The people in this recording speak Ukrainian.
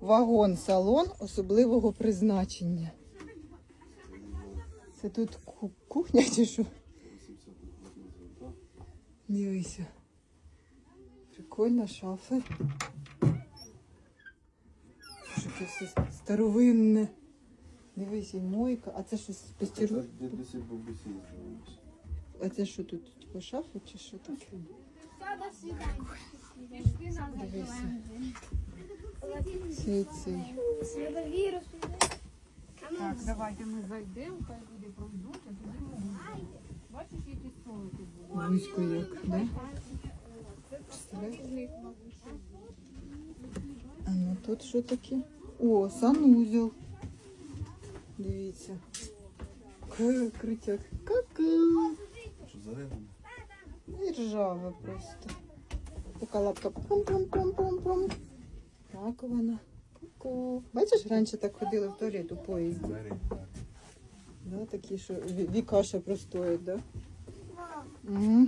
вагон-салон особливого призначення. Це тут кухня чи що? Дивися. Прикольно, шафи. Що це все старовинне. Дивись, і мойка. А це щось постіру. А це що тут? Типу шафи чи що таке? Цей цей. Так, давайте ми зайдемо, хай люди пройдуть, а тоді ми будемо. Бачиш, які столики були? Вузько як, да? Представляєш? А ну тут що таке? О, санузел. Дивіться. Критяк. Ка-ка. Що? І ржаве просто. Така лапка пум-пум-пум-пум-пум. Раковина. Ку-ку. Бачиш, раніше так ходили в туалет у поїзді. Да, такі, що вікаша простоять, да? Угу.